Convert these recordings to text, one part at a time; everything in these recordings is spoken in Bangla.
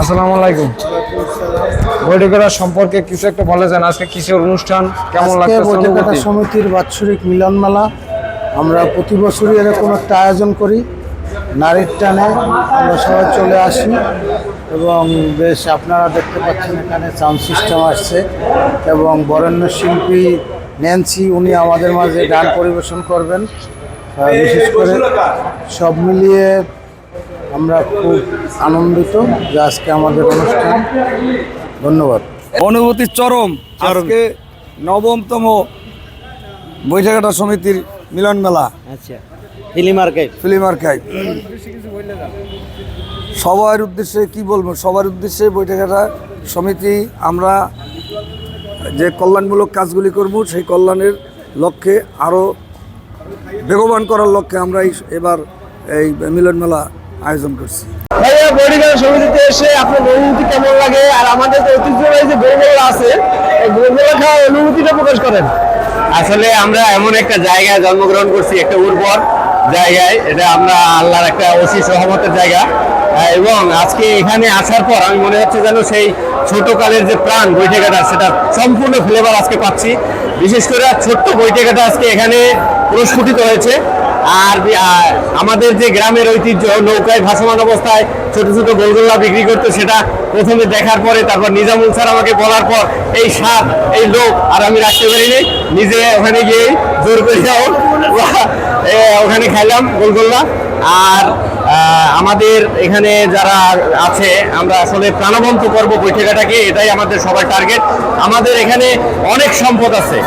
আসসালামু আলাইকুম। বৈঠকেরা সম্পর্কে কিছু একটা বলে যান। আজকে কিসের অনুষ্ঠান? কেমন লাগছে বৈঠকতা সমিতির বাৎসরিক মিলন মেলা আমরা প্রতি বছরই এরকম একটা আয়োজন করি। নারীর টানে আমরা সবাই চলে আসি এবং বেশ আপনারা দেখতে পাচ্ছেন এখানে সাউন্ড সিস্টেম আসছে এবং বরেণ্য শিল্পী ন্যান্সি উনি আমাদের মাঝে গান পরিবেশন করবেন। বিশেষ করে সব মিলিয়ে আমরা খুব আনন্দিত যে আজকে আমাদের অনুষ্ঠান। ধন্যবাদ। অনুভূতি চরম। আজকে নবমতম বৈঠাঘাটা সমিতির মিলন মেলা। আচ্ছা ফিল্ম আর্কাইভ। সবার উদ্দেশ্যে কি বলব? সবার উদ্দেশ্যে বৈঠাঘাটা সমিতি আমরা যে কল্যাণমূলক কাজগুলি করব সেই কল্যাণের লক্ষ্যে আরও বেগবান করার লক্ষ্যে আমরা এই- এবার এই মিলন মেলা আয়োজন করছি। ভাইয়া সমিতিতে এসে আপনার অনুভূতি কেমন লাগে? আর আমাদের যে ঐতিহ্যবাহী যে গোলগোলা আছে এই খাওয়ার অনুভূতিটা প্রকাশ করেন। আসলে আমরা এমন একটা জায়গায় জন্মগ্রহণ করছি একটা উর্বর জায়গায়। এটা আমরা আল্লাহর একটা সহমতের জায়গা। এবং আজকে এখানে আসার পর আমি মনে হচ্ছে যেন সেই ছোটকালের যে প্রাণ বৈঠেকাটা সেটা সম্পূর্ণ ফ্লেভার আজকে পাচ্ছি। বিশেষ করে ছোট্ট বৈঠেকাটা আজকে এখানে প্রস্ফুটিত হয়েছে। আর আমাদের যে গ্রামের ঐতিহ্য, নৌকায় ভাসমান অবস্থায় ছোট ছোট গোলগোল্লা বিক্রি করতো, সেটা প্রথমে দেখার পরে তারপর নিজামুল স্যার আমাকে বলার পর এই সাপ, এই লোক আর আমি রাখতে পারিনি। নিজে ওখানে গিয়ে জোর করে যাও ওখানে খাইলাম গোলগোল্লা। আর আমাদের এখানে যারা আছে, আমরা আসলে প্রাণবন্ত করব বৈঠকাটাকে এটাই আমাদের সবার টার্গেট আমাদের এখানে অনেক সম্পদ আছে,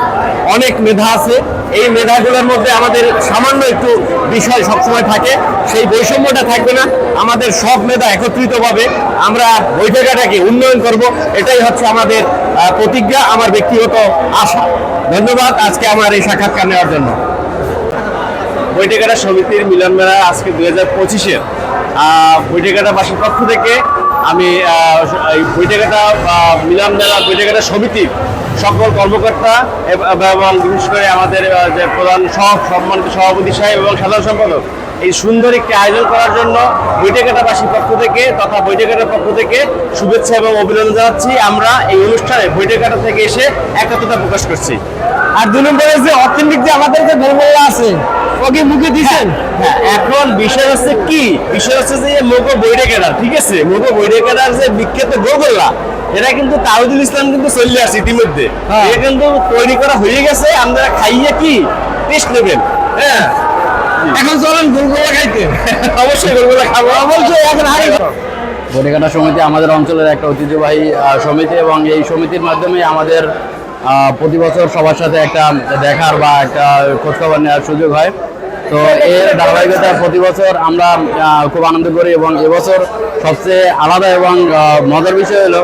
অনেক মেধা আছে। এই মেধাগুলোর মধ্যে আমাদের সামান্য একটু বিষয় সবসময় থাকে, সেই বৈষম্যটা থাকবে না। আমাদের সব মেধা একত্রিতভাবে আমরা বৈঠকাটাকে উন্নয়ন করব, এটাই হচ্ছে আমাদের প্রতিজ্ঞা, আমার ব্যক্তিগত আশা। ধন্যবাদ আজকে আমার এই সাক্ষাৎকার নেওয়ার জন্য। বৈঠকাটা সমিতির মিলন মেলা আজকে দুই হাজার পঁচিশের। বৈঠকাটা বাসীর পক্ষ থেকে আমি বৈঠকাটা মিলন মেলা বৈঠকাটা সমিতির সকল কর্মকর্তা এবং বিশেষ করে আমাদের যে প্রধান সহ, সম্মানিত সভাপতি সাহেব এবং সাধারণ সম্পাদক, এই সুন্দর একটি আয়োজন করার জন্য বৈঠকাটাবাসীর পক্ষ থেকে তথা বৈঠকাটার পক্ষ থেকে শুভেচ্ছা এবং অভিনন্দন জানাচ্ছি। আমরা এই অনুষ্ঠানে বৈঠকাটা থেকে এসে একাত্মতা প্রকাশ করছি। আর দুই নম্বরে যে অথেন্টিক যে আমাদের যে গোলগোলা আছে ওকে মুখে দিচ্ছেন হ্যাঁ এখন বিষয় হচ্ছে কি? বিষয় হচ্ছে যে মোগো বৈরে কেদার ঠিক আছে? মোগো বৈরে কেদার যে বিখ্যাত গোগোল্লা এটা কিন্তু তাহিদুল ইসলাম কিন্তু চলে আসছে ইতিমধ্যে। হ্যাঁ। এটা কিন্তু তৈরি করা হয়ে গেছে আমরা খাইয়ে কি? টেস্ট নেবেন। হ্যাঁ? এখন চলেন গোলগোলা খাইতে। অবশ্যই গোলগোলা খাব। অবশ্যই এখন হারি বডিকাটা সমিতি আমাদের অঞ্চলের একটা ঐতিহ্যবাহী সমিতি এবং এই সমিতির মাধ্যমে আমাদের আহ, প্রতি বছর সবার সাথে একটা দেখার বা একটা খোঁজখবর নেওয়ার সুযোগ হয়। তো এর ধারাবাহিকতা প্রতি বছর আমরা খুব আনন্দ করি এবং এবছর সবচেয়ে আলাদা এবং মজার বিষয় হলো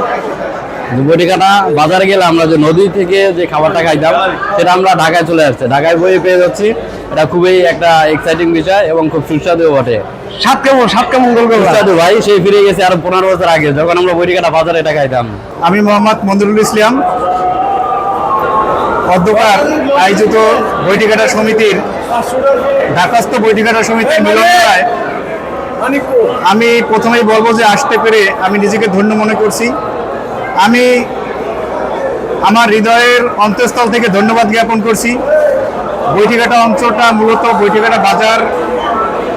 বটিকাটা বাজারে গেলে আমরা যে নদী থেকে যে খাবারটা খাইতাম সেটা আমরা ঢাকায় চলে আসছে। ঢাকায় বয়ে পেয়ে যাচ্ছি। এটা খুবই একটা এক্সাইটিং বিষয় এবং খুব সুস্বাদুও বটে। সাত কেমন? সাত কেমন সুস্বাদু ভাই সেই ফিরে গেছে আরও পনেরো বছর আগে যখন আমরা বটিকাটা বাজারে এটা খাইতাম। আমি মোহাম্মদ মন্দিরুল ইসলাম অধ্যকার আয়োজিত বৈঠিকাটা সমিতির ঢাকাস্থ বৈঠিকাটা সমিতির মিলন মেলায় আমি প্রথমেই বলব যে আসতে পেরে আমি নিজেকে ধন্য মনে করছি। আমি আমার হৃদয়ের অন্তঃস্থল থেকে ধন্যবাদ জ্ঞাপন করছি। বৈঠিকাটা অঞ্চলটা মূলত বৈঠিকাটা বাজার,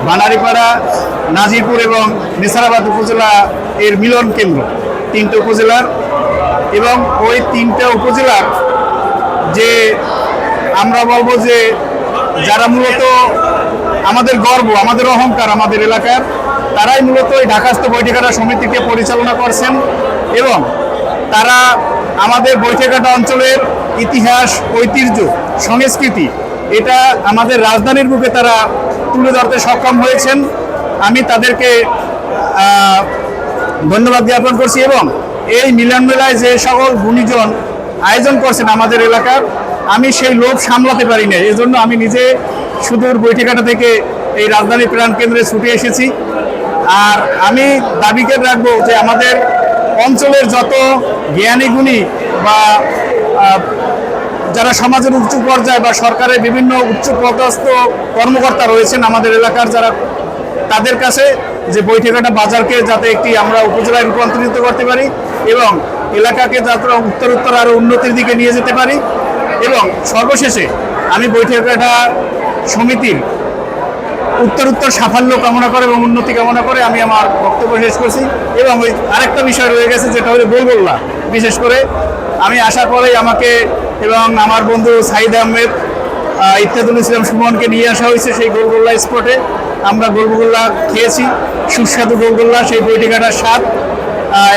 বানারিপাড়া, নাজিরপুর এবং নেসারাবাদ উপজেলা এর মিলন কেন্দ্র, তিনটে উপজেলার এবং ওই তিনটা উপজেলার যে আমরা বলব যে যারা মূলত আমাদের গর্ব, আমাদের অহংকার আমাদের এলাকার, তারাই মূলত এই ঢাকাস্থ বৈঠকাটা সমিতিকে পরিচালনা করছেন এবং তারা আমাদের বৈঠকাটা অঞ্চলের ইতিহাস, ঐতিহ্য, সংস্কৃতি এটা আমাদের রাজধানীর বুকে তারা তুলে ধরতে সক্ষম হয়েছেন। আমি তাদেরকে ধন্যবাদ জ্ঞাপন করছি এবং এই মিলন মেলায় যে সকল গুণীজন আয়োজন করছেন আমাদের এলাকার আমি সেই লোভ সামলাতে পারি না এই জন্য আমি নিজে সুদূর বৈঠিকাটা থেকে এই রাজধানী প্রাণ কেন্দ্রে ছুটে এসেছি। আর আমি দাবি করে রাখব যে আমাদের অঞ্চলের যত জ্ঞানী গুণী বা যারা সমাজের উচ্চ পর্যায়ে বা সরকারের বিভিন্ন উচ্চ পদস্থ কর্মকর্তা রয়েছেন আমাদের এলাকার যারা, তাদের কাছে যে বৈঠকাটা বাজারকে যাতে একটি আমরা উপজেলায় রূপান্তরিত করতে পারি এবং এলাকাকে যাতে উত্তরোত্তর আরও উন্নতির দিকে নিয়ে যেতে পারি। এবং সর্বশেষে আমি বৈঠকাটা সমিতির উত্তর উত্তর সাফল্য কামনা করে এবং উন্নতি কামনা করে আমি আমার বক্তব্য শেষ করছি। এবং ওই আরেকটা বিষয় রয়ে গেছে, যেটা হলো গোলগোল্লা বিশেষ করে আমি আসার পরেই আমাকে এবং আমার বন্ধু সাইদ আহমেদ ইত্যাদুল ইসলাম সুমনকে নিয়ে আসা হয়েছে সেই গোলগোল্লা স্পটে। আমরা গোলগোল্লা খেয়েছি, সুস্বাদু গোলগোল্লা সেই বইটিকাটার স্বাদ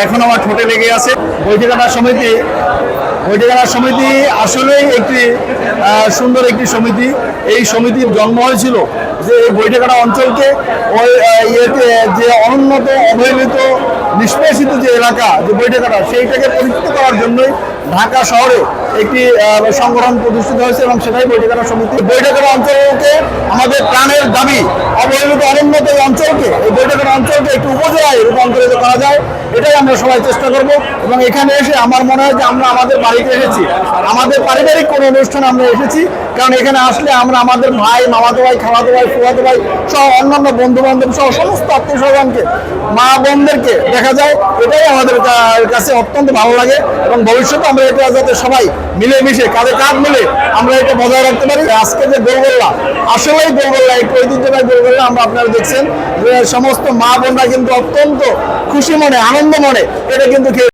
এখন আমার ঠোঁটে লেগে আছে। বইটিকাটা সমিতি বৈঠকার সমিতি। আসলেই একটি সুন্দর একটি সমিতি। এই সমিতির জন্ম হয়েছিল যে এই বৈঠকাটা অঞ্চলকে, ওই ইয়েতে যে অনুন্নত, অবহেলিত, নিষ্পেষিত যে এলাকা, যে বৈঠকাটা, সেইটাকে পরিচিত করার জন্যই ঢাকা শহরে একটি সংগঠন প্রতিষ্ঠিত হয়েছে এবং সেটাই বৈঠকাটা সমিতি। বৈঠকাটা অঞ্চলকে আমাদের প্রাণের দাবি, অবহেলিত, অনুন্নত অঞ্চলকে, এই বৈঠকাটা অঞ্চলকে একটি উপজেলায় রূপান্তরিত করা যায়। এটাই আমরা সবাই চেষ্টা করব এবং এখানে এসে আমার মনে হয় যে আমরা আমাদের বাড়িতে এসেছি। আমাদের পারিবারিক কোনো অনুষ্ঠানে আমরা এসেছি, কারণ এখানে আসলে আমরা আমাদের ভাই, মামাতো ভাই খালাতো ভাই, ফুয়াতো ভাই সহ অন্যান্য বন্ধু বান্ধব সহ সমস্ত আত্মীয় স্বজনকে, মা বোনদেরকে দেখা যায়। এটাই আমাদের কাছে অত্যন্ত ভালো লাগে এবং ভবিষ্যতে আমরা এটা যাতে সবাই মিলেমিশে, কাঁধে কাঁধ মিলে আমরা এটা বজায় রাখতে পারি। আজকে যে গোলগোল্লা, আসলেই গোলগোল্লা একটু ঐতিহ্যবাহী গোলগোল্লা আমরা আপনারা দেখছেন। যে সমস্ত মা বোনরা কিন্তু অত্যন্ত খুশি মনে আনন্দ মনে এটা কিন্তু